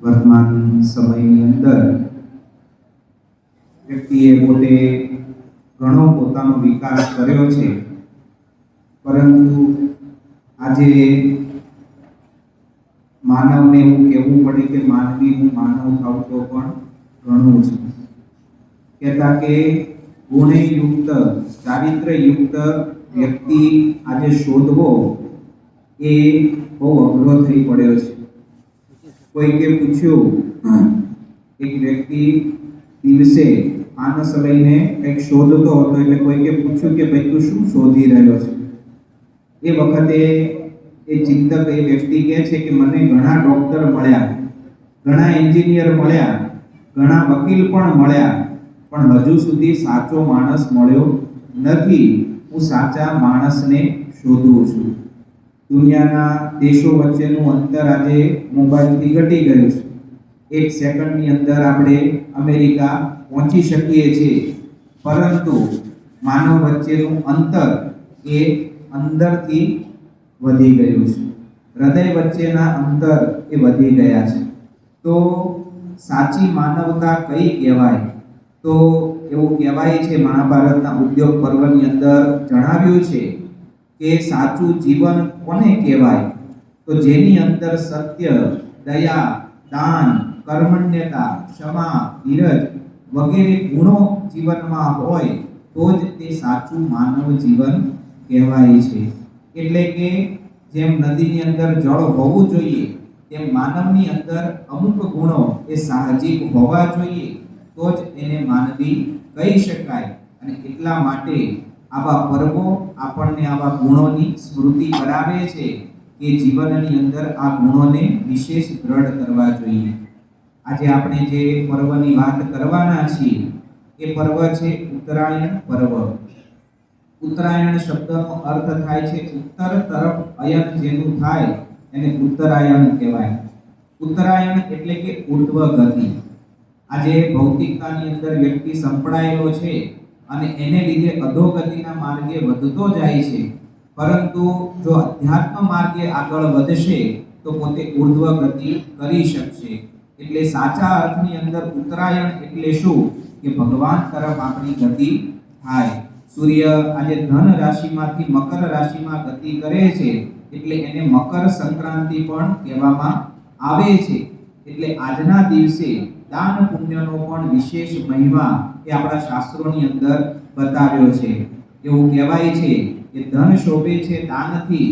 વર્તમાન સમયની અંદર વ્યક્તિએ પોતે ઘણો પોતાનો વિકાસ કર્યો છે. પરંતુ આજે માનવને એવું કહેવું પડે કે માનવી હું માનવ થાઉં તો પણ ઘણું છે કહેતા કે ગુણયુક્ત ચારિત્રયુક્ત વ્યક્તિ આજે શોધવો એ બહુ અઘરો થઈ પડ્યો છે. કોઈકે પૂછ્યું, એક વ્યક્તિ દિવસે માણસ લઈને કંઈક શોધતો હતો એટલે કોઈકે પૂછ્યું કે ભાઈ તું શું શોધી રહ્યો છે? એ વખતે એ ચિંતક એ વ્યક્તિ કહે છે કે મને ઘણા ડોક્ટર મળ્યા, ઘણા એન્જિનિયર મળ્યા, ઘણા વકીલ પણ મળ્યા, પણ હજુ સુધી સાચો માણસ મળ્યો નથી. હું સાચા માણસને શોધું છું. દુનિયાના દેશો વચ્ચેનું અંતર આજે મોબાઈલથી ઘટી ગયું છે. એક સેકન્ડની અંદર આપણે અમેરિકા પહોંચી શકીએ છીએ. પરંતુ માનવ વચ્ચેનું અંતર એ અંદરથી વધી ગયું છે. હૃદય વચ્ચેના અંતર એ વધી ગયા છે. તો સાચી માનવતા કઈ કહેવાય? તો એવું કહેવાય છે, મહાભારતના ઉદ્યોગ પર્વની અંદર જણાવ્યું છે કે સાચું જીવન કોને કહેવાય? તો જેની અંદર સત્ય, દયા, દાન, કર્મણ્યતા, ક્ષમા, ધીરજ વગેરે ગુણો જીવનમાં હોય, તો જ તે સાચું માનવ જીવન કહેવાય છે. એટલે કે જેમ નદીની અંદર જળ હોવું જોઈએ, તેમ માનવની અંદર અમુક ગુણો એ સાહજિક હોવા જોઈએ, તો જ એને માનવી કહી શકાય. અને એટલા માટે આવા પર્વો આપણને આવા ગુણોની સ્મૃતિ કરાવે છે કે જીવનની અંદર આ ગુણોને વિશેષ દ્રઢ કરવા જોઈએ. આજે આપણે જે પર્વની વાત કરવાના છીએ, એ પર્વ છે ઉત્તરાયણ પર્વ. ઉત્તરાયણ શબ્દનો અર્થ થાય છે ઉત્તર તરફ અયન જેનું થાય એને ઉત્તરાયણ કહેવાય. ઉત્તરાયણ એટલે કે ઉર્ધ્વ ગતિ આજે ભૌતિકતાની અંદર વ્યક્તિ સંપડાયેલો છે અને એને લીધે અધોગતિના માર્ગે વધતો જાય છે. પરંતુ જો અધ્યાત્મ માર્ગે આગળ વધશે, તો પોતે ઉર્ધ્વ ગતિ કરી શકશે. એટલે સાચા અર્થની અંદર ઉત્તરાયણ એટલે શું? કે ભગવાન તરફ આપણી ગતિ થાય. સૂર્ય આજે ધન રાશિમાંથી મકર રાશિમાં ગતિ કરે છે, એટલે એને મકર સંક્રાંતિ પણ કહેવામાં આવે છે. એટલે આજના દિવસે દાન પુણ્યનો પણ વિશેષ મહિમા એ આપણા શાસ્ત્રોની અંદર બતાવ્યો છે. એવું કહેવાય છે કે ધન શોભે છે દાનથી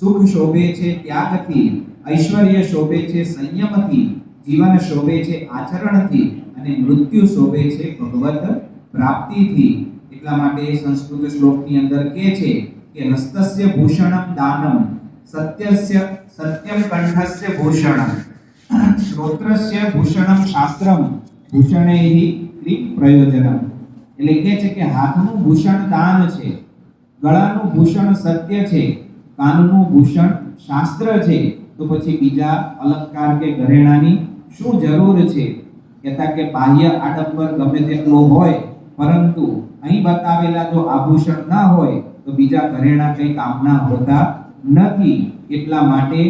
સુખ શોભે છે ત્યાગથી ઐશ્વર્ય શોભે છે સંયમથી જીવન શોભે છે આચરણથી અને મૃત્યુ શોભે છે, ભગવત પ્રાપ્તિથી એટલા માટે સંસ્કૃત શ્લોકની અંદર કહે છે કે હસ્તસ્ય ભૂષણમ દાનમ, સત્યસ્ય સત્યમ કંઠસ્ય ભૂષણમ, શ્રોત્રસ્ય ભૂષણમ શાસ્ત્રમ, ભૂષણૈહિ ક્રિક પ્રયોજનમ એટલે કહે છે કે હાથનું ભૂષણ દાન છે, ગળાનું ભૂષણ સત્ય છે, કાનનું ભૂષણ શાસ્ત્ર છે. તો પછી બીજા અલંકાર કે ઘરેણાની શું જરૂર છે? કહેતા કે બાહ્ય આડંબર ગમે તેટલો હોય, પરંતુ અહીં બતાવેલા જો આભૂષણ ના હોય, તો બીજા ઘરેણા કંઈ કામના હોતા નથી. એટલા માટે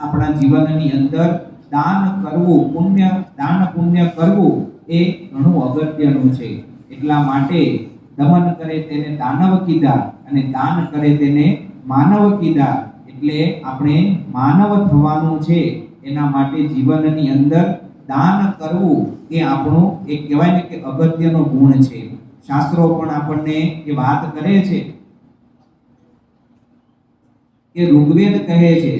આપણા જીવનની અંદર દાન કરવું, પુણ્ય, દાન પુણ્ય કરવું એ ઘણું અગત્યનું છે. એટલા માટે દમન કરે તેને દાનવ કીધા અને દાન કરે તેને માનવ કીધા. એટલે આપણે માનવ થવાનું છે. એના માટે જીવનની અંદર દાન કરવું એ આપણો એક કહેવાય ને કે અગત્યનો ગુણ છે. શાસ્ત્રો પણ આપણને એ વાત કરે છે કે ઋગ્વેદ કહે છે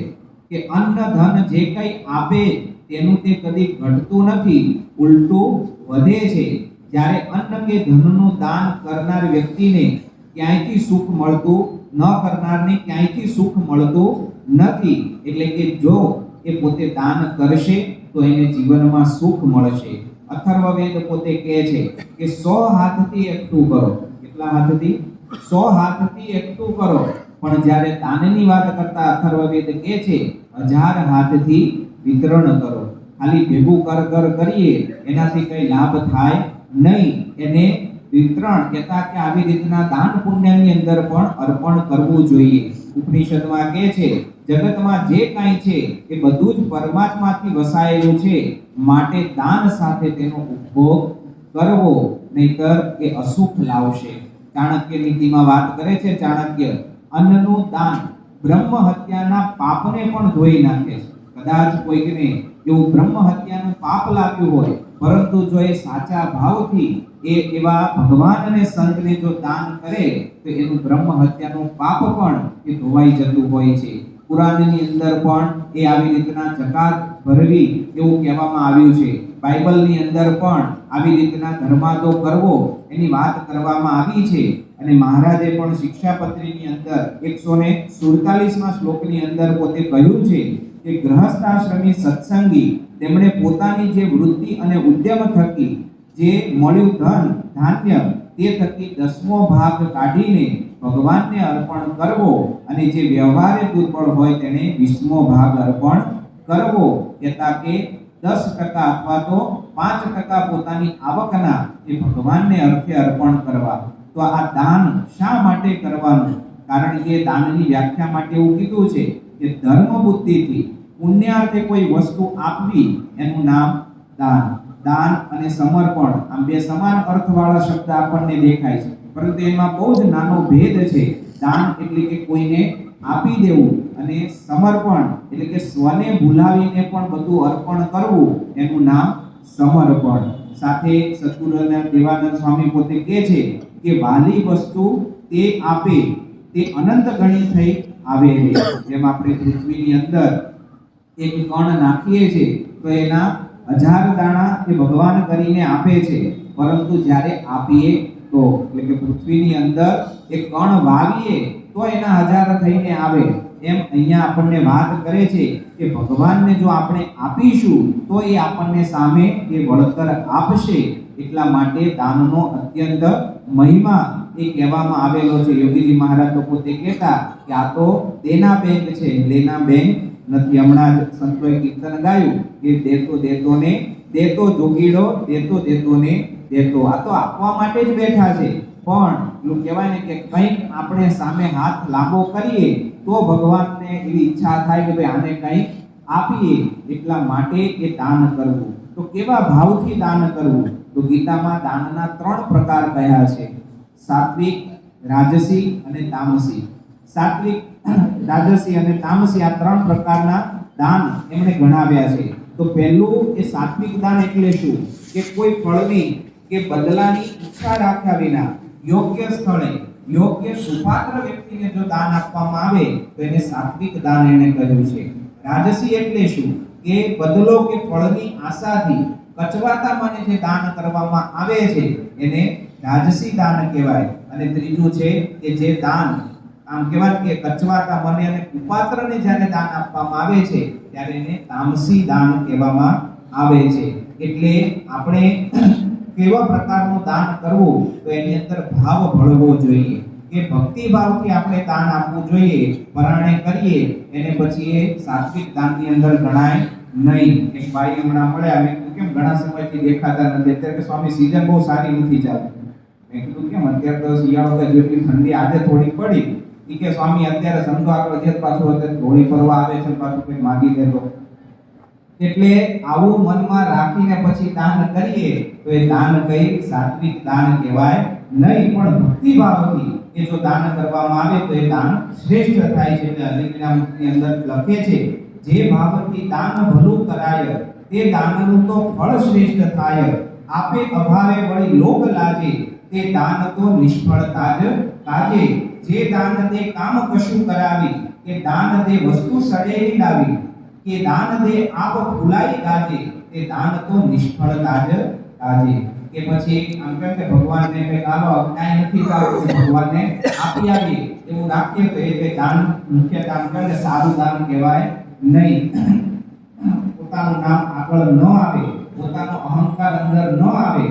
કે અન્ન ધન જે કંઈ આપે તેનું તે કદી ઘટતું નથી. ઉલટું વધે છે. જ્યારે અન્ન કે ધનનું દાન કરનાર વ્યક્તિને ક્યાંયથી સુખ મળતું ન કરનારને ક્યાંયથી સુખ મળતું નથી. એટલે કે જો એ પોતે દાન કરશે, તો એને જીવનમાં સુખ મળશે. અથર્વવેદ પોતે કહે છે કે સો હાથથી એકઠું કરો. કેટલા હાથથી? સો હાથથી એકઠું કરો. પણ જ્યારે દાનની વાત કરતા અથર્વવેદ કહે છે, હજાર હાથથી વિતરણ કરો. ખાલી ભેગું કર કર કરીએ, એનાથી કઈ લાભ થાય નહીં. એને વિતરણ કહેતા કે આવી રીતના દાન પુણ્યની અંદર પણ અર્પણ કરવું જોઈએ. ઉપનિષદમાં કહે છે, જગતમાં જે કાંઈ છે એ બધું જ પરમાત્માથી વસાયેલું છે. માટે દાન સાથે તેનો ઉપભોગ કરવો, નહીતર એ અસુખ લાવશે. ચાણક્ય નીતિમાં વાત કરે છે, ચાણક્ય, અન્નનું દાન બ્રહ્મ હત્યાના પાપને પણ ધોઈ નાખે છે. કદાચ કોઈકને એવું બ્રહ્મ હત્યાનું પાપ લાગ્યું હોય, પરંતુ જો એ સાચા ભાવથી એ એવા ભગવાન અને સંતને જો દાન કરે, તો એનું બ્રહ્મ હત્યાનું પાપ પણ એ ધોવાઈ જતું હોય છે. પુરાણની અંદર પણ એ આવી રીતના જકાત ભરવી એવું કહેવામાં આવ્યું છે. બાઇબલની અંદર પણ આવી રીતના ધર્માદો કરવો એની વાત કરવામાં આવી છે. અને મહારાજે પણ શિક્ષાપત્રીની અંદર એકસો ને સુડતાલીસમાં શ્લોકની અંદર પોતે કહ્યું છે કે ગ્રહસ્થાશ્રમી સત્સંગી તેમણે પોતાની જે વૃત્તિ અને ઉદ્યમ થકી જે મળ્યું ધન, ધાન્ય, તે થકી દસમો ભાગ કાઢીને ભગવાનને અર્પણ કરવો અને જે વ્યવહારે દુર્બળ હોય તેને વીસમો ભાગ અર્પણ કરવો. કે દસ ટકા અથવા તો પાંચ ટકા પોતાની આવકના એ ભગવાનને અર્થે અર્પણ કરવા. તો આ દાન શા માટે કરવાનું? કારણ કે દાનની વ્યાખ્યા માટે એવું કીધું છે કે ધર્મ બુદ્ધિથી પુણ્યાર્થે કોઈ વસ્તુ આપવી, એનું નામ દાન. દાન અને સમર્પણ, આમ બે સમાન અર્થવાળા શબ્દ આપણને દેખાય છે. પરંતુ એમાં બહુ જ નાનો ભેદ છે. દાન એટલે કે કોઈને આપી દેવું અને સમર્પણ એટલે કે સ્વને ભૂલાવીને પણ બધું અર્પણ કરવું, એનું નામ સમર્પણ. સાથે સદગુરુના દેવાનંદ સ્વામી પોતે કહે છે કે વાલી વસ્તુ તે આપે, તે અનંત ગણી થઈ આવે જેમ આપણે પૃથ્વીની અંદર એક કણ નાખીએ છીએ, તો એના હજાર દાણા એ ભગવાન કરીને આપે છે. પરંતુ જ્યારે આપીએ, તો એટલે કે પૃથ્વીની અંદર એક કણ વાવીએ, તો એના હજાર થઈને આવે. એમ અહીંયા આપણને વાત કરે છે કે ભગવાનને જો આપણે આપીશું, તો એ આપણને સામે એ વળતર આપશે. એટલા માટે દાનનો અત્યંત મહિમા એ કહેવામાં આવેલો છે. યોગીજી મહારાજ તો પોતે કહેતા કે આ તો દેના બેંક છે. લેના બેંક નથી. હમણાં જ સંતોએ કીર્તન ગાયું કે દેતો દેતો ને દેતો જોગીડો, દેતો દેતો ને દેતો. આ તો આપવા માટે જ બેઠા છે. પણ એવું કહેવાય ને કે કંઈક આપણે સામે હાથ લાંબો કરીએ તો ભગવાનને એવી ઈચ્છા થાય કે ભાઈ આને કંઈક આપીએ એટલા માટે એ દાન કરવું. તો કેવા ભાવથી દાન કરવું? તો ગીતામાં દાનના ત્રણ પ્રકાર કયા છે. સાત્વિક, રાજસી અને તામસી. સાત્વિક, રાજસી અને તામસી આ ત્રણ પ્રકારના દાન એમણે ગણાવ્યા છે. તો પહેલું એ સાત્વિક દાન એટલે શું? કે કોઈ ફળની કે બદલાની ઈચ્છા રાખ્યા વિના યોગ્ય સ્થળે, યોગ્ય સુપાત્ર વ્યક્તિને જો દાન આપવામાં આવે, તો એને સાત્વિક દાન એને કહ્યું છે. રાજસી એટલે શું? કે બદલો કે ફળની આશાથી કચવાતા મને જે દાન કરવામાં આવે છે, એને રાજસી દાન કહેવાય. અને ત્રીજું છે કે જે દાન, આમ કહેવાય કે કચવાતા મને અને કુપાત્રને જ્યારે દાન આપવામાં આવે છે, ત્યારે એને તામસી દાન કહેવામાં આવે છે. એટલે આપણે કેવા પ્રકારનું દાન કરવું, તો એની અંદર ભાવ ભળવો જોઈએ. કે ભક્તિ ભાવથી આપણે દાન આપવું જોઈએ, પરાણે કરીએ, એને પછી એ સાત્વિક દાનની અંદર ગણાય નહીં. એક ભાઈ હમણાં મળ્યા, મેં કેમ ઘણા સમયથી દેખાતા નથી? અત્યારે સ્વામી સીઝન બહુ સારી નથી ચાલતી. કીધું કેમ? અત્યારે તો શિયાળો કે જેટલી ઠંડી આજે થોડી પડી. ઈ કે સ્વામી, અત્યારે સંતો આગળ જે પાછું અત્યારે ધોળી ફરવા આવે છે પાછું કંઈક માગી દેતો એટલે આવું મનમાં રાખીને પછી દાન કરીએ, તો એ દાન કઈ સાત્વિક દાન કહેવાય નહીં. પણ ભક્તિ ભાવથી એ જો દાન કરવામાં આવે તો એ દાન શ્રેષ્ઠ થાય છે એટલે અધિક્રમની અંદર લખે છે, જે ભાવથી દાન ભલું કરાય, તે દાનનું તો ફળ શ્રેષ્ઠ થાય. આપે અભાવે વળી લોક લાગે તે દાન તો નિષ્ફળતા જ કાજે જે દાન તે કામ કશું કરાવી, કે દાન તે વસ્તુ સડેલી લાવી કે દાન દે આપ ભૂલાઈ ગાજે તે દાન તો નિષ્ફળતા જ કાજે કે પછી આમ કેમ કે ભગવાનને કંઈક આલો કાંઈ નથી ચાલતું ભગવાનને આપી આવીએ એવું રાખીએ તો એ કંઈ દાન મુખ્ય દાન કરે સારું દાન કહેવાય નહીં. પોતાનું નામ આગળ ન આવે, પોતાનો અહંકાર અંદર ન આવે.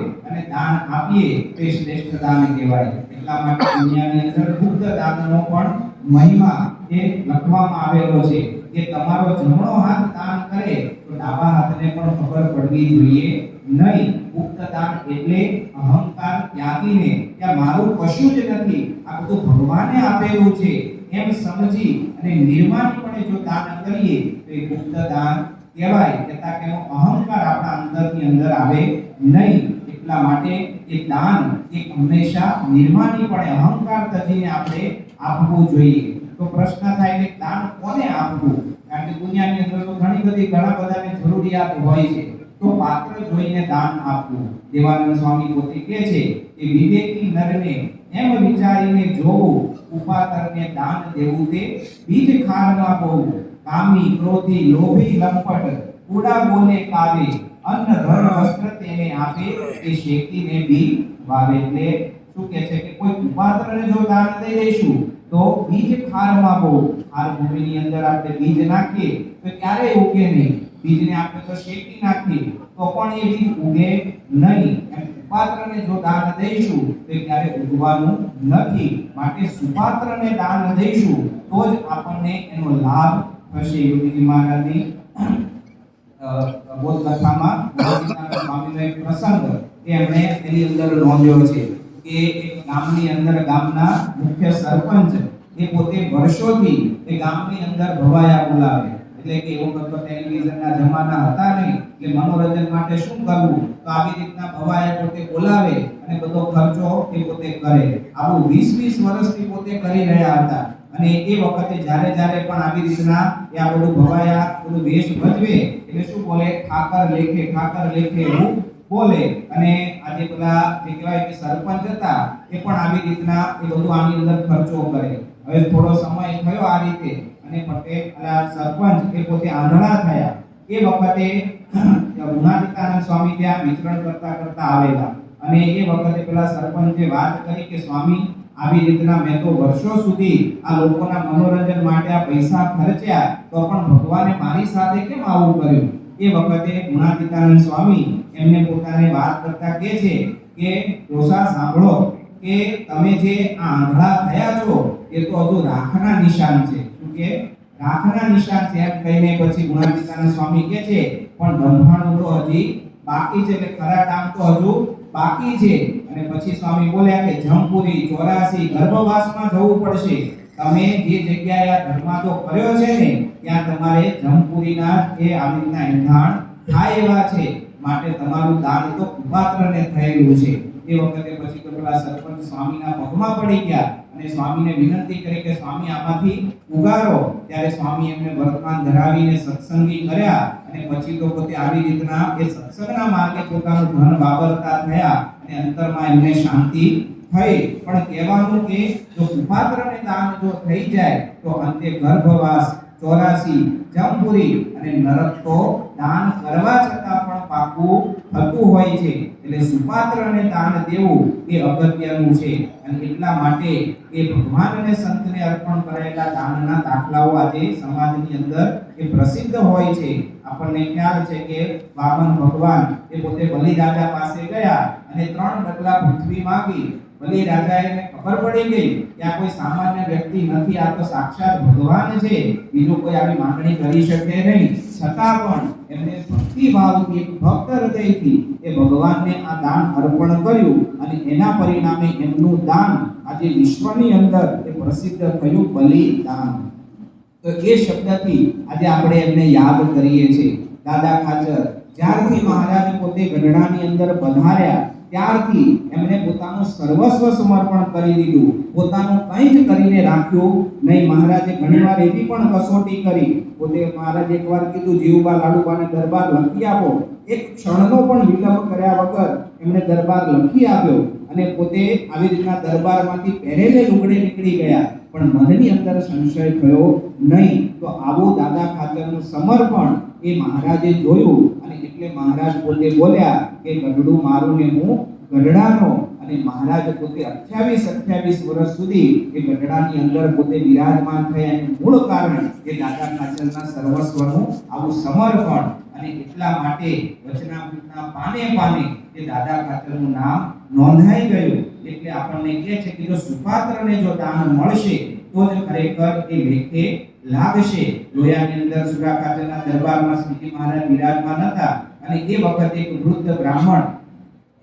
દાન આપીએ તે શ્રેષ્ઠ દાન કહેવાય. એટલા માટે દુનિયાની અંદર ગુપ્ત દાનનો પણ મહિમા એ લખવામાં આવેલો છે કે તમારો જમણો હાથ દાન કરે તો ડાબા હાથને પણ ખબર પડવી જોઈએ. નહીં, ગુપ્ત દાન એટલે અહંકાર ત્યાગીને કે મારું કશું જ નથી, આ બધું ભગવાને આપેલું છે. એમ સમજી અને નિર્માણપણે જો દાન કરીએ તો એ ગુપ્ત દાન કહેવાય. કે એનો અહંકાર આપણા અંદરની અંદર આવે નહીં. એટલા માટે એ દાન એ હંમેશા નિર્માણીપણે અહંકાર તજીને આપણે આપવું જોઈએ. તો પ્રશ્ન થાય કે દાન કોને આપવું? કારણ કે દુનિયાની અંદર તો ઘણી બધી ઘણા બધાને જરૂરિયાત હોય છે. તો પાત્ર જોઈને દાન આપવું. દેવાનંદ સ્વામી પોતે કહે છે કે વિવેકી નરને એમ વિચારીને જોવું ઉપાતરને દાન દેવું તે બીજ ખારમાં બહુ કામી, ક્રોધી, લોભી, લંપટ કુડા બોલે કાવે. અન્ન ધન વસ્ત્ર તેને આપે તે શેકીને બી વાવે. એટલે શું કહે છે કે કોઈ ઉપાત્રને જો દાન દઈ દઈશું, તો બીજ ખારમાં બહુ ખાર ભૂમિની અંદર આપણે બીજ નાખીએ, તો ક્યારેય ઉગે નહીં? બીજને આપણે તો શેકી નાખીએ, તો પણ એ બીજ ઉગે નહીં. એમ સુપાત્રને જો દાન દઈશું, તો ક્યારે ઉગવાનું નથી. માટે સુપાત્રને દાન દઈશું, તો જ આપણને એનો લાભ થશે. યોગીજી મહારાજની અ, બોધ કથામાં સ્વામીનો એક પ્રસંગ એમણે એની અંદર નોંધ્યો છે કે ગામની અંદર ગામના મુખ્ય સરપંચ એ પોતે વર્ષોથી એ ગામની અંદર ભવાયા બોલાવે. એટલે કે એવો કરતો ટેલિવિઝનના જમાના હતા નહીં કે મનોરંજન માટે શું કરવું? તો આવી રીતના ભવાયા પોતે બોલાવે અને બધો ખર્ચો એ પોતે કરે. આવું વીસ વીસ વર્ષથી પોતે કરી રહ્યા હતા. અને એ વખતે જ્યારે જ્યારે પણ આવી રીતના એ આ બધું ભવાયા, બધું વેશ ભજવે, એટલે શું બોલે? ઠાકર લેખે ઠાકર લેખે એવું બોલે. અને આજે બધા જે કહેવાય કે સરપંચ હતા, એ પણ આવી રીતના એ બધું આની અંદર ખર્ચો કરે. હવે થોડો સમય થયો આ રીતે, અને પટેલ સરપંચ એ પોતે આંધળા થયા. એ વખતે ગુણાતીતાનંદ સ્વામી ત્યાં વિચરણ કરતા કરતા આવેલા. અને એ વખતે પેલા સરપંચે વાત કરી કે સ્વામી આવી રીતના મેં તો વર્ષો સુધી આ લોકોના મનોરંજન માટે આ પૈસા ખર્ચ્યા, તો પણ ભગવાને મારી સાથે કેમ આવું કર્યું? એ વખતે ગુણાતીતાનંદ સ્વામી એમને પોતાને વાત કરતા કહે છે કે, ડોસા, સાંભળો કે તમે જે આ આંધળા થયા છો, એ તો હજુ રાખના નિશાન છે. શું કે? રાખના નિશાન છે એમ કહીને પછી ગુણાતીતાનંદ સ્વામી કહે છે, પણ બ્રહ્માંડ તો હજી બાકી છે એટલે ખરા કામ તો હજુ બાકી છે. અને પછી સ્વામી બોલ્યા કે જમપુરી ચોરાસી ગર્ભવાસમાં જવું પડશે. તમે જે જગ્યાએ આ ધર્માદો કર્યો છે ને, ત્યાં તમારે જમપુરીના એ આવી રીતના એંધાણ થાય એવા છે. માટે તમારું દાન તો કુપાત્રને થયેલું છે. એ વખતે પછી તો પેલા સરપંચ સ્વામીના પગમાં પડી ગયા અને સ્વામીને વિનંતી કરી કે, સ્વામી, આમાંથી ઉગારો. ત્યારે સ્વામી એમને વર્તમાન ધરાવીને સત્સંગી કર્યા અને પછી તો પોતે આવી રીતના એ સત્સંગના માર્ગે પોતાનું ધન વાપરતા થયા અને અંતરમાં એમને શાંતિ થઈ. પણ કહેવાનું કે, જો કુપાત્રને દાન જો થઈ જાય, તો અંતે ગર્ભવાસ, ચોરાસી, જમપુરી અને નરક તો દાન કરવા છતાં પણ પાકું થતું હોય છે. એટલે સુપાત્રને દાન દેવું એ અગત્યનું છે. અને એટલા માટે એ ભગવાન અને સંતને અર્પણ કરેલા દાનના દાખલાઓ આજે સમાજની અંદર એ પ્રસિદ્ધ હોય છે. આપણને ખ્યાલ છે કે વામન ભગવાન એ પોતે બલિ પાસે ગયા અને ત્રણ ડગલા પૃથ્વી માગી. બલિ રાજાએ ખબર પડી ગઈ કે આ કોઈ સામાન્ય વ્યક્તિ નથી, આ તો સાક્ષાત ભગવાન છે. બીજો કોઈ આવી માંગણી કરી શકે નહીં. છતાં પણ એમને ભક્તિ ભક્ત હૃદયથી એ ભગવાનને આ દાન અર્પણ કર્યું અને એના પરિણામે એમનું દાન આજે વિશ્વની અંદર એ પ્રસિદ્ધ થયું બલિદાન. તો એ શબ્દથી આજે આપણે એમને યાદ કરીએ છીએ. દાદા ખાચર જ્યારથી મહારાજ પોતે ગઢડાની અંદર પધાર્યા ત્યારથી એમણે પોતાનું સર્વસ્વ સમર્પણ કરી દીધું. પોતાનું કંઈ જ કરીને રાખ્યું. નહીં, મહારાજે ઘણીવાર એવી પણ કસોટી કરી. પોતે મહારાજે એકવાર કીધું, જીવબા લાડુબાને દરબાર લખી આપો. એક ક્ષણનો પણ વિલંબ કર્યા વગર એમણે દરબાર લખી આપ્યો અને પોતે આવી રીતના દરબારમાંથી પહેરેલે લુગડે નીકળી ગયા. પણ મનની અંદર સંશય થયો, નહીં, તો આવું દાદા ખાતરનું સમર્પણ એ મહારાજે જોયું અને એટલે મહારાજ પોતે બોલ્યા કે ગઢડું મારું ને હું ગઢડાનો અને મહારાજ પોતે 28 28 વર્ષ સુધી એ ગઢડાની અંદર પોતે વિરાજમાન થયા એનું મૂળ કારણ એ દાદા કાચલના સર્વસ્વનું આવું સમર્પણ અને એટલા માટે વચનામૃતના પાને પાને એ દાદા કાચલનું નામ નોંધાઈ ગયું. એટલે આપણને કહે છે કે જો સુપાત્રને જો દાન મળશે, તો જ ખરેખર એ લેખે લાગશે લોયાની અંદર સુરા ખાચરના દરબારમાં શ્રીજી મહારાજ બિરાજમાન હતા અને એ વખતે એક વૃદ્ધ બ્રાહ્મણ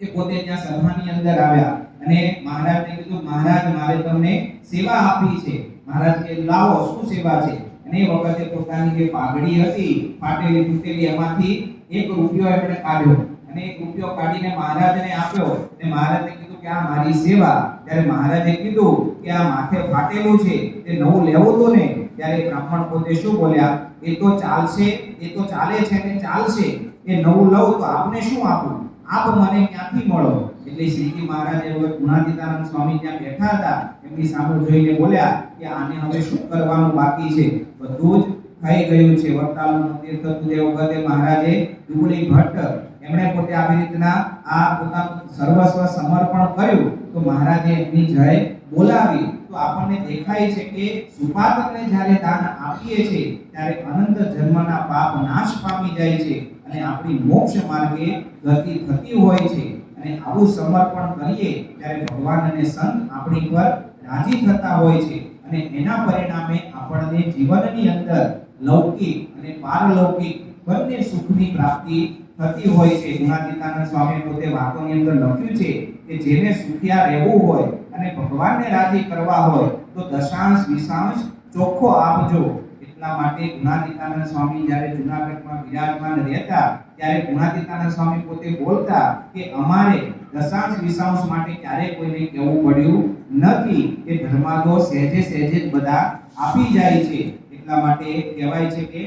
એ પોતે ત્યાં સભાની અંદર આવ્યા અને મહારાજને કીધું, મહારાજ, મારે તમને સેવા આપી છે. મહારાજ કે, લાવો, શું સેવા છે? અને એ વખતે પોતાની જે પાઘડી હતી, ફાટેલી તૂટેલી, એમાંથી એક રૂપિયો એમણે કાઢ્યો. અને એક રૂપિયો કાઢીને મહારાજને આપ્યો અને મહારાજને કીધું કે, આ મારી સેવા. ત્યારે મહારાજે કીધું કે, આ માથે ફાટેલું છે. તે નવું લેવું તો ને ત્યારે બ્રાહ્મણ પોતે શું બોલ્યા? એ તો ચાલશે, એ તો ચાલે છે ને ચાલશે, એ નવું લઉં તો આપને શું આપું? આપ મને ક્યાંથી મળો? એટલે શ્રીજી મહારાજ એ ગુણાતીતાનંદ સ્વામી ત્યાં બેઠા હતા. એમની સામે જોઈને બોલ્યા કે આને હવે શું કરવાનું બાકી છે? બધું જ થઈ ગયું છે. વડતાલનું મંદિર થતું તે વખતે મહારાજે ડુંગળી ભટ્ટ એમણે પોતે આવી રીતના આ પોતાનું સર્વસ્વ સમર્પણ કર્યું. તો મહારાજે એમની જય બોલાવી તો આપણને દેખાય છે કે સુપાતકને જ્યારે દાન આપીએ છીએ, ત્યારે અનંત જન્મના પાપ નાશ પામી જાય છે અને આપણી મોક્ષ માર્ગે ગતિ થતી હોય છે. અને આવું સમર્પણ કરીએ ત્યારે ભગવાન અને સંત આપણી પર રાજી થતા હોય છે અને એના પરિણામે આપણને જીવનની અંદર લૌકિક અને પારલૌકિક બંને સુખની પ્રાપ્તિ થતી હોય છે. ગુણાતીતાનંદ સ્વામી પોતે વાતોની અંદર લખ્યું છે કે જેને સુખિયા રહેવું હોય અને ભગવાનને રાજી કરવા હોય તો દશાંશ, વિશાંશ ચોખ્ખો આપજો. એટલા માટે ગુણાતીતાનંદ સ્વામી જ્યારે જુનાગઢમાં વિરાજમાન રહેતા, ત્યારે ગુણાતીતાનંદ સ્વામી પોતે બોલતા કે અમારે દશાંશ, વિશાંશ માટે ક્યારે કોઈને કહેવું પડ્યું નથી કે ધર્માદો સહેજે સહેજે જ બધા આપી જાય છે. એટલા માટે કહેવાય છે કે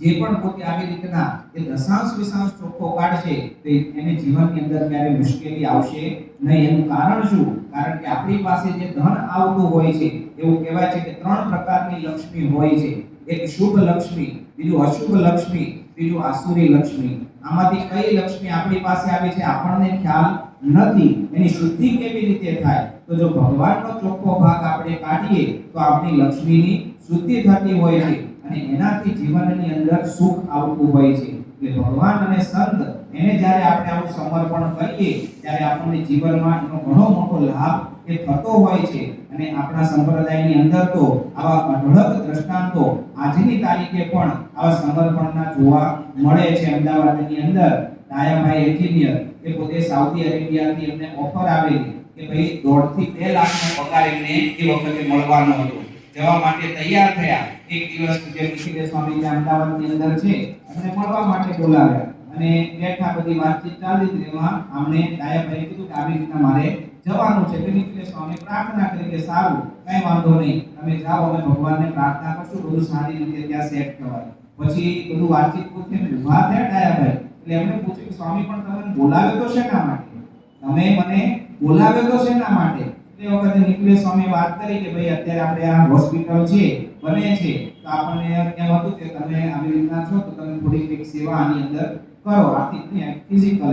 જે પણ પોતે આવી રીતના એ દશાંશ વિશાંશ ચોખ્ખો કાઢશે, તો એને જીવનની અંદર ક્યારે મુશ્કેલી આવશે નહીં. એનું કારણ શું? કારણ કે આપણી પાસે જે ધન આવતું હોય છે, એવું કહેવાય છે કે ત્રણ પ્રકારની લક્ષ્મી હોય છે. એક શુભ લક્ષ્મી, બીજું અશુભ લક્ષ્મી બીજું આસુરી લક્ષ્મી. આમાંથી કઈ લક્ષ્મી આપણી પાસે આવી છે આપણને ખ્યાલ નથી. એની શુદ્ધિ કેવી રીતે થાય? તો જો ભગવાનનો ચોખ્ખો ભાગ આપણે કાઢીએ, તો આપણી લક્ષ્મીની શુદ્ધિ થતી હોય છે. અને એનાથી જીવનની અંદર સુખ આવતું હોય છે. એટલે ભગવાન અને સંત, એને જ્યારે આપણે આવું સમર્પણ કરીએ, ત્યારે આપણને જીવનમાં એનો ઘણો મોટો લાભ એ થતો હોય છે. અને આપણા સંપ્રદાયની અંદર તો આવા અઢળક દ્રષ્ટાંતો આજની તારીખે પણ આવા સમર્પણના જોવા મળે છે અમદાવાદની અંદર. દાયાભાઈ એન્જિનિયર એ પોતે સાઉદી અરેબિયાથી એમને ઓફર આવેલી કે ભાઈ દોઢથી બે લાખનો પગાર એમને એ વખતે મળવાનો હતો. જવા માટે તૈયાર થયા. એક દિવસ જે ઋષિકેશ સ્વામી જે અમદાવાદની અંદર છે અમને મળવા માટે બોલાવ્યા. અને બેઠા બધી વાતચીત ચાલી હતી એમાં આમણે દાયાભાઈએ કીધું કે આવી રીતના મારે જવાનું છે. તો નિખિલેશ સ્વામી પ્રાર્થના કરી કે સારું, કઈ વાંધો નહીં. તમે જાઓ, અમે ભગવાનને પ્રાર્થના કરશું. બધું સારી રીતે ત્યાં સેટ થવાય પછી બધું વાતચીત પૂછે ઊભા થયા ડાયાભાઈ એટલે એમને પૂછ્યું કે સ્વામી, પણ તમને બોલાવ્યો તો શેના માટે? તમે મને બોલાવ્યો તો શેના માટે? તે વખતે નિખિલેશ સ્વામી વાત કરી કે ભાઈ અત્યારે આપણે આ હોસ્પિટલ છે, બને છે, તો આપણને એમ હતું કે તમે આવી રીતના છો, તો તમે થોડી એક સેવા આની અંદર કરો, આથી ફિઝિકલ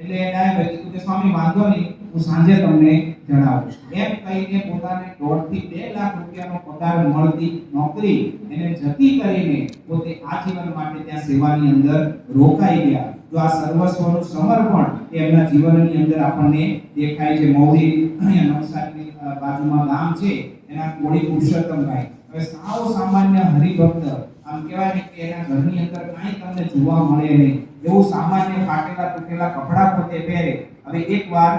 એટલે ડાયાભાઈ કીધું કે સ્વામી, વાંધો નહીં, હું સાંજે તમને જણાવું એમ કહીને પોતાને દોઢથી બે લાખ રૂપિયાનો પગાર મળતી નોકરી એને જતી કરીને પોતે આજીવન માટે ત્યાં સેવાની અંદર રોકાઈ ગયા. જો આ સર્વસ્વનું સમર્પણ એમના જીવનની અંદર આપણને દેખાય છે. મૌરી અહીંયા નવસારીની બાજુમાં ગામ છે. એના કોળી પુરુષોત્તમભાઈ. હવે સાવ સામાન્ય હરિભક્ત, આમ કહેવાય ને કે એના ઘરની અંદર કાંઈ તમને જોવા મળે નહીં. એવું સામાન્ય ફાટેલા તૂટેલા કપડાં પોતે પહેરે. હવે એકવાર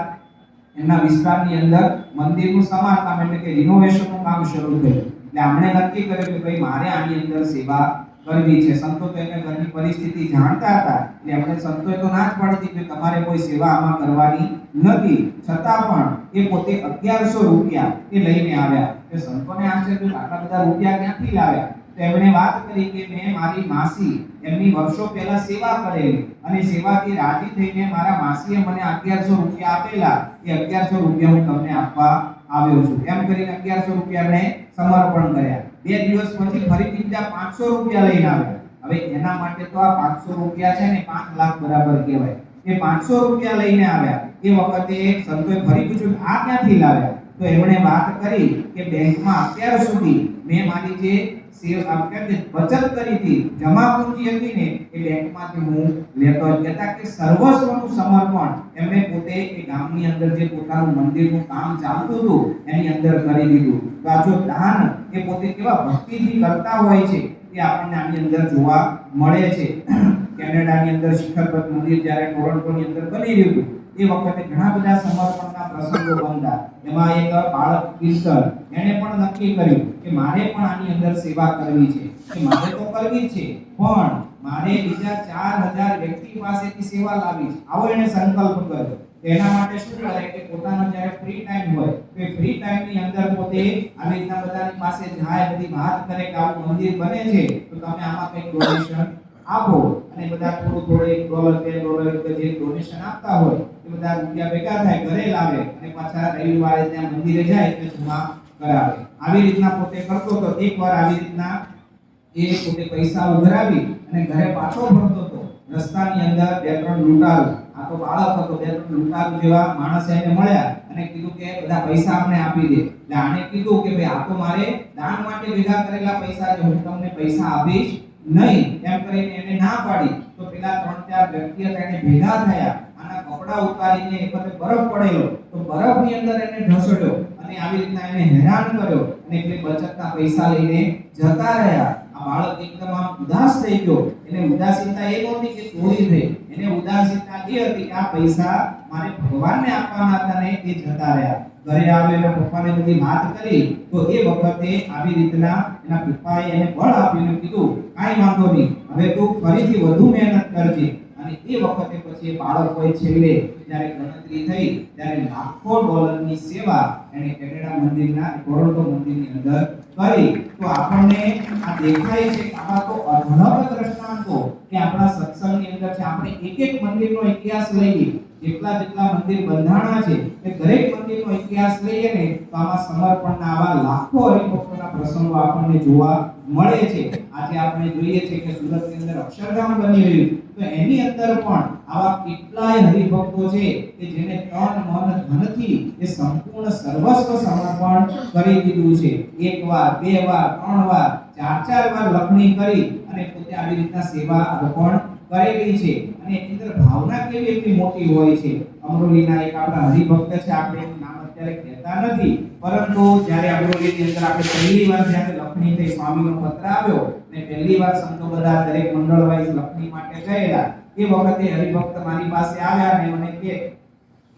એમના વિસ્તારની અંદર મંદિરનું સમારકામ એટલે કે રિનોવેશનનું કામ શરૂ થયું. એટલે આમણે નક્કી કર્યું કે ભાઈ મારે આની અંદર સેવા કરવી છે. સંતો તો એને ઘરની પરિસ્થિતિ જાણતા હતા. એટલે એમણે સંતોએ તો ના જ પાડી કે તમારે કોઈ સેવા આમાં કરવાની નથી. છતાં પણ એ પોતે અગિયારસો રૂપિયા એ લઈને આવ્યા. કે સંતોને આશ્ચર્ય આટલા બધા રૂપિયા ક્યાંથી લાવ્યા? તો એમણે વાત કરી કે મેં મારી માસી એમની વર્ષો પહેલા સેવા કરેલી અને સેવાથી રાજી થઈને મારા માસીએ મને અગિયારસો રૂપિયા આપેલા. એ અગિયારસો રૂપિયા હું તમને આપવા આવ્યો છું. એમ કરીને અગિયારસો રૂપિયા મેં સમર્પણ કર્યા. બે દિવસ પછી ફરી બીજા પાંચસો રૂપિયા લઈને આવ્યા હવે એના માટે તો આ પાંચસો રૂપિયા છે ને પાંચ લાખ બરાબર કહેવાય. એ પાંચસો રૂપિયા લઈને આવ્યા. એ વખતે સંતોએ ફરી પૂછ્યું, આ ક્યાંથી લાવ્યા? તો એમણે વાત કરી કે બેંકમાં અત્યાર સુધી મેં મારી જે સેવ આપણે બચત કરી હતી. જમા પૂંજી હતી ને એ બેંકમાંથી હું લેતો હતો. કે સર્વસ્વનું સમર્પણ એમણે પોતે એ ગામની અંદર જે પોતાનું મંદિરનું કામ ચાલતું હતું, એની અંદર કરી દીધું. તો આ જો દાન એ પોતે કેવા ભક્તિથી કરતા હોય છે એ આપણને આની અંદર જોવા મળે છે. કેનેડાની અંદર શિખરપત મંદિર જ્યારે ટોરન્ટોની અંદર બની રહ્યું હતું. એ વખતે ઘણા બધા સમર્પણના પ્રસંગો બનતા. એમાં એક બાળક કીર્તન. એણે પણ નક્કી કર્યું કે મારે પણ આની અંદર સેવા કરવી છે. કે મારે તો કરવી છે, પણ મારે બીજા ચાર હજાર વ્યક્તિ પાસેથી સેવા લાવી છે. આવો એને સંકલ્પ કર્યો. એના માટે શું કરે કે પોતાનો જ્યારે ફ્રી ટાઈમ હોય, તો ફ્રી ટાઈમની અંદર પોતે આવી રીતના બધાની પાસે જાય, બધી વાત કરે કે આવું મંદિર બને છે, તો તમે આમાં કંઈક ડોનેશન આપો અને બધા થોડું થોડું એક ડોલર બે ડોલર જે ડોનેશન આપતા હોય, એ બધા રૂપિયા ભેગા થાય, ઘરે લાવે અને પાછા રવિવારે ત્યાં મંદિરે જાય એટલે જમા કરાવે. આવી રીતના પોતે કરતો તો એકવાર આવી રીતના એ પોતે પૈસા ઉઘરાવી અને ઘરે પાછો ભણતો હતો રસ્તાની અંદર બે ત્રણ લૂંટાරු આ તો બાળક હતો, બે ત્રણ લૂંટાරු જેવા માણસ એને મળ્યા અને કીધું કે બધા પૈસા અમને આપી દે. એટલે આને કીધું કે ભાઈ આ તો મારે દાન માટે ભેગા કરેલા પૈસા છે, હું તમને પૈસા આપીશ નહીં. એમ કરીને એને ના પાડી, તો પેલા ત્રણ ચાર વ્યક્તિઓ એને ભેગા થયા. આના કપડા ઉતારીને એક વખત બરફ પડેલો. તો બરફની અંદર એને ઢસડ્યો અને આવી રીતના એને હેરાન કર્યો અને એટલે બચતના પૈસા લઈને જતા રહ્યા. આ બાળક એકદમ આમ ઉદાસ થઈ ગયો. એને ઉદાસીનતા એ નહોતી કે ચોરી થઈ એને ઉદાસીનતા એ હતી કે આ પૈસા મારે ભગવાનને આપવાના હતા ને એ જતા રહ્યા. ઘરે આવ્યો એના પપ્પાને બધી વાત કરી, તો એ વખતે આવી રીતના એના પપ્પાએ એને બળ આપીને કીધું, કાંઈ વાંધો નહીં, હવે તું ફરીથી વધુ મહેનત કરજે. અને એ વખતે પછી એ હોય છેલ્લે જ્યારે ગણતરી થઈ, ત્યારે લાખો ડોલરની સેવા એને કેનેડા મંદિરના ટોરોન્ટો મંદિરની અંદર કરી, તો આપણને આ દેખાય છે આ તો અઢળક દ્રષ્ટાંતો કે આપણા સત્સંગની અંદર છે. આપણે એક એક મંદિરનો ઇતિહાસ લઈએ. જેટલા જેટલા મંદિર બંધાણા છે એ દરેક મંદિરનો ઇતિહાસ લઈએ ને, તો આમાં સમર્પણના આવા લાખો હરિભક્તોના પ્રસંગો આપણને જોવા મળે છે. આજે આપણે જોઈએ છે કે સુરતની અંદર અક્ષરધામ બની રહ્યું તો એની અંદર પણ આવા કેટલાય હરિભક્તો છે કે જેને તન, મન, ધનથી એ સંપૂર્ણ સર્વસ્વ સમર્પણ કરી દીધું છે. એક વાર, બે વાર, ત્રણ વાર, ચાર ચાર વાર લખણી કરી અને પોતે આવી રીતના સેવા અર્પણ કરેલી છે. અને એની અંદર ભાવના કેવી એટલી મોટી હોય છે? અમરોલીના એક આપણા હરિભક્ત છે, આપણે નામ અત્યારે કહેતા નથી. પરંતુ જ્યારે અમરોલીની અંદર આપણે પહેલી વાર જ્યારે લખણી થઈ સ્વામીનો પત્ર આવ્યો ને પહેલી વાર સંતો બધા દરેક મંડળ વાઇઝ લખણી માટે ગયેલા, એ વખતે હરિભક્ત મારી પાસે આવ્યા ને મને કે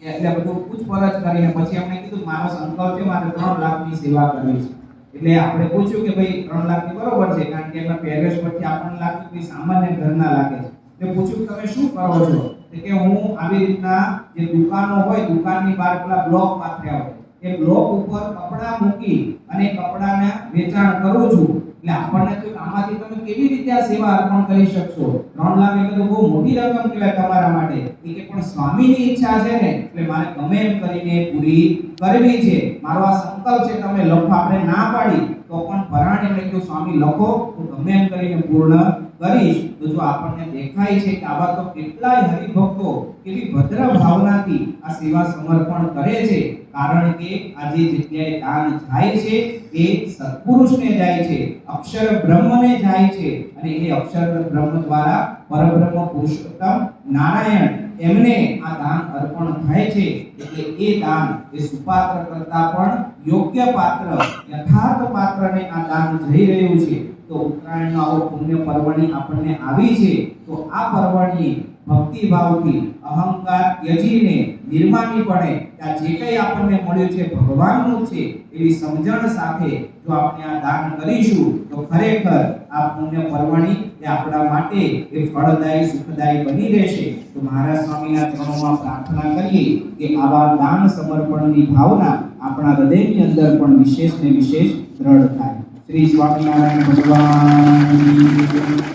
એટલે બધું પૂછપરછ કરીને પછી અમને કીધું, મારો સંકલ્પ છે, મારે ત્રણ લાખની સેવા કરવી છે. એટલે આપણે પૂછ્યું કે ભાઈ, ત્રણ લાખની બરોબર છે, કારણ કે એમના પહેરવેશ પરથી આપણને લાગ્યું કે સામાન્ય ઘરના લાગે છે. એટલે પૂછ્યું તમે શું કરો છો? કે હું આવી રીતના જે દુકાનો હોય, દુકાનની બહાર પેલા બ્લોક પાથર્યા હોય. એ બ્લોક ઉપર કપડા મૂકી અને કપડાને વેચાણ કરું છું. એટલે આપણને તો આમાંથી તમે કેવી રીતે આ સેવા અર્પણ કરી શકશો? ત્રણ લાખ એટલે તો બહુ મોટી રકમ કહેવાય તમારા માટે. એ કે પણ સ્વામીની ઈચ્છા છે ને, એટલે મારે ગમે એમ કરીને પૂરી કરવી છે. મારો આ સંકલ્પ છે તમે લખો. આપણે ના પાડી તો પણ પરાણ એમણે કીધું સ્વામી, લખો. હું ગમે એમ કરીને પૂર્ણ કરીશ, તો જો આપણને દેખાય છે કે આવા તો કેટલાય હરિભક્તો કેવી ભદ્ર ભાવનાથી આ સેવા સમર્પણ કરે છે, કારણ કે આ જે જગ્યાએ દાન જાય છે, એ સત્પુરુષને જાય છે, અક્ષર બ્રહ્મને જાય છે, અને એ અક્ષર બ્રહ્મ દ્વારા પરબ્રહ્મ પુરુષોત્તમ નારાયણ એમને આ દાન અર્પણ થાય છે, એટલે એ દાન એ સુપાત્ર કરતા પણ યોગ્ય પાત્ર, યથાર્થ પાત્રને આ દાન જઈ રહ્યું છે. તો ઉત્તરાયણનો આવો પુણ્ય પર્વણી આપણને આવી છે, તો આ પર્વણીએ ભક્તિ ભાવથી અહંકાર ત્યજીને નિર્માનીપણે આ જે કંઈ આપણને મળ્યું છે, ભગવાનનું છે, એવી સમજણ સાથે જો આપણે આ દાન કરીશું, તો ખરેખર આ પુણ્ય પર્વણી એ આપણા માટે એ ફળદાયી, સુખદાયી બની રહેશે. તો મહારાજ સ્વામીના ચરણોમાં પ્રાર્થના કરીએ કે આવા દાન સમર્પણની ભાવના આપણા હૃદયની અંદર પણ વિશેષ ને વિશેષ દ્રઢ થાય. શ્રી સ્વામિનારાયણ ભગવાન.